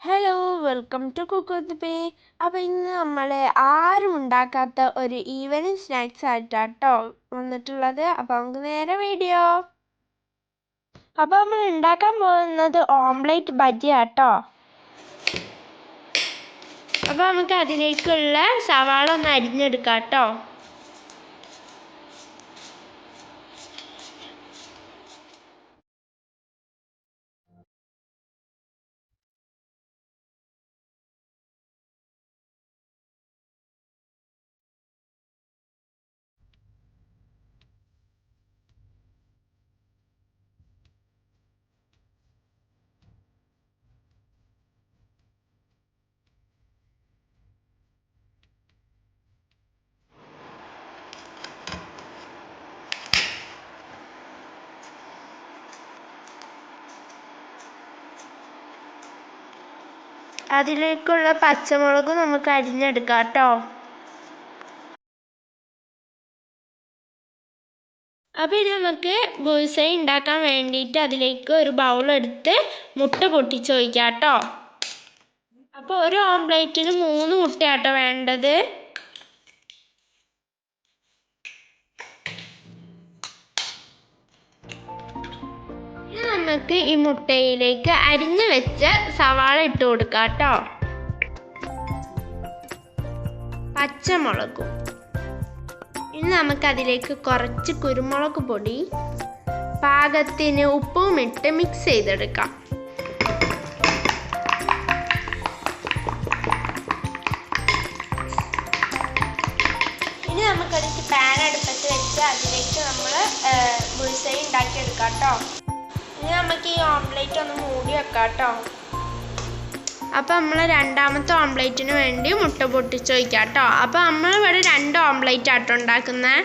Hello welcome to cook with പേ അപ്പോൾ ഇന്ന് നമ്മൾ ആരും ഉണ്ടാക്കാത്ത ഒരു ഈവനിങ് സ്നാക്സ് ആയിട്ടാണ് കേട്ടോ വന്നിട്ടുള്ളത്. അപ്പോൾ നമുക്ക് നേരെ വീഡിയോ അപ്പോൾ നമ്മൾ ഉണ്ടാക്കാൻ പോകുന്നത് ഓംലേറ്റ് ബജിയാണ് ആട്ടോ. അപ്പോൾ നമുക്ക് അതിലേക്കുള്ള സവാള ഒന്ന് അരിഞ്ഞെടുക്കാം കേട്ടോ അതിലേക്കുള്ള പച്ചമുളക് നമുക്ക് അരിഞ്ഞെടുക്കാം കേട്ടോ. ഇനി നമുക്ക് ബുൾസൈ ഉണ്ടാക്കാൻ വേണ്ടിയിട്ട് അതിലേക്ക് ഒരു ബൗൾ എടുത്ത് മുട്ട പൊട്ടിച്ച് ഒഴിക്കാം കേട്ടോ. അപ്പോൾ ഒരു ഓംലെറ്റിന് മൂന്ന് മുട്ടയാട്ടോ വേണ്ടത്. നമുക്ക് ഈ മുട്ടയിലേക്ക് അരിഞ്ഞു വെച്ച സവാള ഇട്ട് കൊടുക്കാം കേട്ടോ. പച്ചമുളകും. ഇനി നമുക്കതിലേക്ക് കുറച്ച് കുരുമുളക് പൊടി പാകത്തിന് ഉപ്പും ഇട്ട് മിക്സ് ചെയ്തെടുക്കാം. ഇനി നമുക്കതിലേക്ക് പാൻ അടുപ്പത്ത് വെച്ച് അതിലേക്ക് നമ്മൾ മുഴുസൈ ഉണ്ടാക്കിയെടുക്കാം കേട്ടോ. ഇനി നമുക്ക് ഈ ഓംലേറ്റ് ഒന്ന് മൂടി വെക്കാം കേട്ടോ അപ്പോൾ നമ്മൾ രണ്ടാമത്തെ ഓംലേറ്റിന് വേണ്ടി മുട്ട പൊട്ടിച്ച് വയ്ക്കാം കേട്ടോ അപ്പോൾ നമ്മൾ ഇവിടെ രണ്ട് ഓംലേറ്റ് ആട്ടോ ഉണ്ടാക്കുന്നത്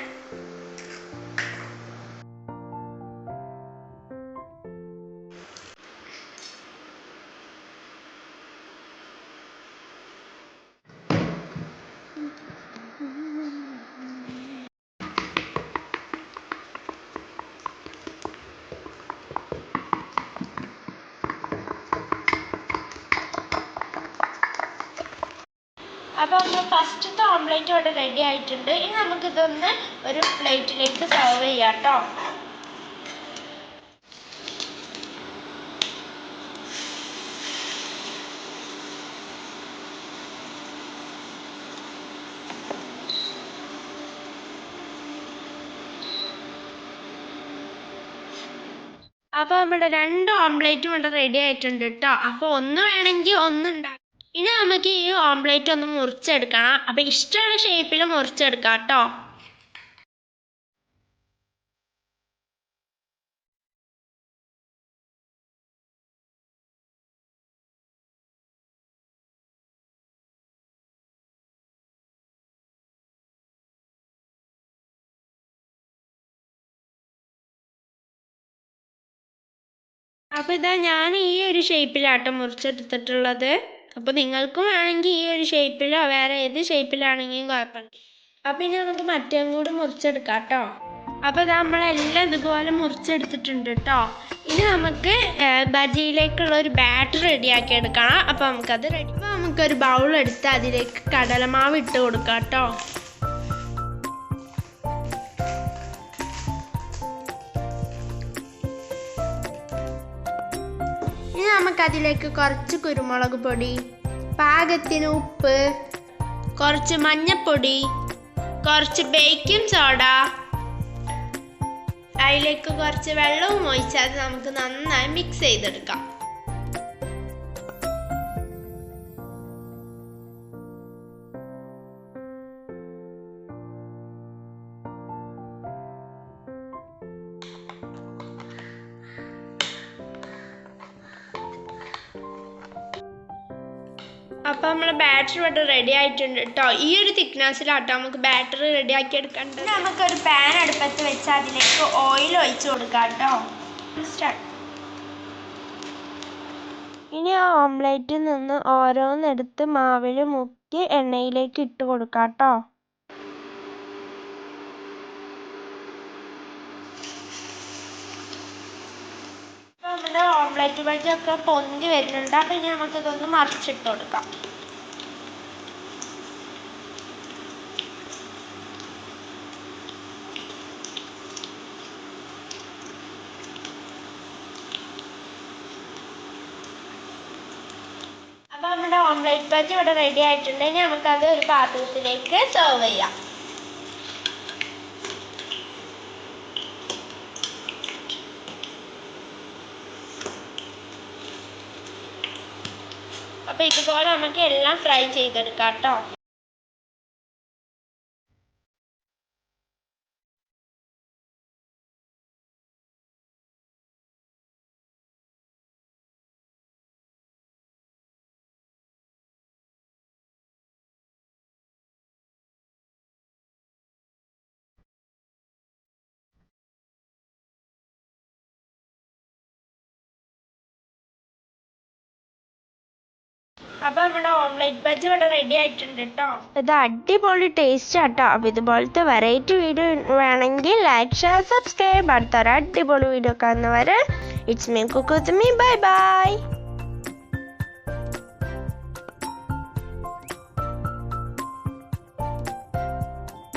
അപ്പോൾ നമ്മൾ ഫസ്റ്റത്തെ ഓംലേറ്റ് ഇവിടെ റെഡി ആയിട്ടുണ്ട്. ഇനി നമുക്കിതൊന്ന് ഒരു പ്ലേറ്റിലേക്ക് സെർവ് ചെയ്യാം കേട്ടോ അപ്പോൾ നമ്മുടെ രണ്ട് ഓംലേറ്റും ഇവിടെ റെഡി ആയിട്ടുണ്ട് കേട്ടോ അപ്പോൾ ഒന്ന് വേണമെങ്കിൽ ഒന്ന് ഉണ്ടാക്കാം. ഇനി നമുക്ക് ഈ ഓംലേറ്റ് ഒന്ന് മുറിച്ചെടുക്കണം. അപ്പോൾ ഇഷ്ടമുള്ള ഷേപ്പിൽ മുറിച്ചെടുക്കാം കേട്ടോ. അപ്പോൾ ഇതാ ഞാൻ ഈ ഒരു ഷേപ്പിലാട്ടോ മുറിച്ചെടുത്തിട്ടുള്ളത്. അപ്പോൾ നിങ്ങൾക്ക് വേണമെങ്കിൽ ഈ ഒരു ഷേപ്പിലോ വേറെ ഏത് ഷേപ്പിലാണെങ്കിലും കുഴപ്പമില്ല അപ്പോൾ ഇനി നമുക്ക് മറ്റേം കൂടി മുറിച്ചെടുക്കാം കേട്ടോ അപ്പോൾ നമ്മളെല്ലാം ഇതുപോലെ മുറിച്ചെടുത്തിട്ടുണ്ട് കേട്ടോ ഇനി നമുക്ക് ബജിയിലേക്കുള്ള ഒരു ബാറ്റർ റെഡിയാക്കി എടുക്കണം. അപ്പോൾ നമുക്കത് റെഡി അപ്പോൾ നമുക്കൊരു ബൗൾ എടുത്ത് അതിലേക്ക് കടലമാവ് ഇട്ട് കൊടുക്കാം കേട്ടോ ഇനി നമുക്കതിലേക്ക് കുറച്ച് കുരുമുളക് പൊടി പാകത്തിന് ഉപ്പ് കുറച്ച് മഞ്ഞപ്പൊടി കുറച്ച് ബേക്കിംഗ് സോഡ അതിലേക്ക് കുറച്ച് വെള്ളവും ഒഴിച്ചാൽ നമുക്ക് നന്നായി മിക്സ് ചെയ്തെടുക്കാം. അപ്പോൾ നമ്മൾ ബാറ്ററി ഇവിടെ റെഡി ആയിട്ടുണ്ട് കേട്ടോ ഈ ഒരു തിക്നെസ്സിലാട്ടോ നമുക്ക് ബാറ്ററി റെഡി ആക്കി എടുക്കേണ്ടത്. നമുക്കൊരു പാൻ അടുപ്പത്ത് വെച്ച് അതിലേക്ക് ഓയിൽ ഒഴിച്ചു കൊടുക്കാം കേട്ടോ സ്റ്റാർട്ട് ഇനി ആ ഓംലേറ്റിൽ നിന്ന് ഓരോന്നെടുത്ത് മാവിൽ മുക്കി എണ്ണയിലേക്ക് ഇട്ട് കൊടുക്കാം കേട്ടോ നമ്മുടെ ഓംലെറ്റ് ബജ്ജൊക്കെ പൊന്തി വരുന്നുണ്ട്. അപ്പം ഇനി നമുക്ക് ഇതൊന്ന് മറിച്ചിട്ട് കൊടുക്കാം. അപ്പോൾ നമ്മുടെ ഓംലെറ്റ് ബജി ഇവിടെ റെഡി ആയിട്ടുണ്ട്. ഇനി നമുക്കത് ഒരു പാത്രത്തിലേക്ക് സെർവ് ചെയ്യാം. അപ്പോൾ ഇതുപോലെ നമുക്ക് എല്ലാം ഫ്രൈ ചെയ്തെടുക്കാം കേട്ടോ. ഓംലെറ്റ് ഇത് അടിപൊളി ടേസ്റ്റ് ആട്ടോ. അപ്പൊ ഇതുപോലത്തെ വെറൈറ്റി വീഡിയോ വേണമെങ്കിൽ ലൈക്ക് ഷെയർ സബ്സ്ക്രൈബ് അടുത്തൊരു അടിപൊളി വീഡിയോ കാണുന്നവരെ it's me cook with me bye bye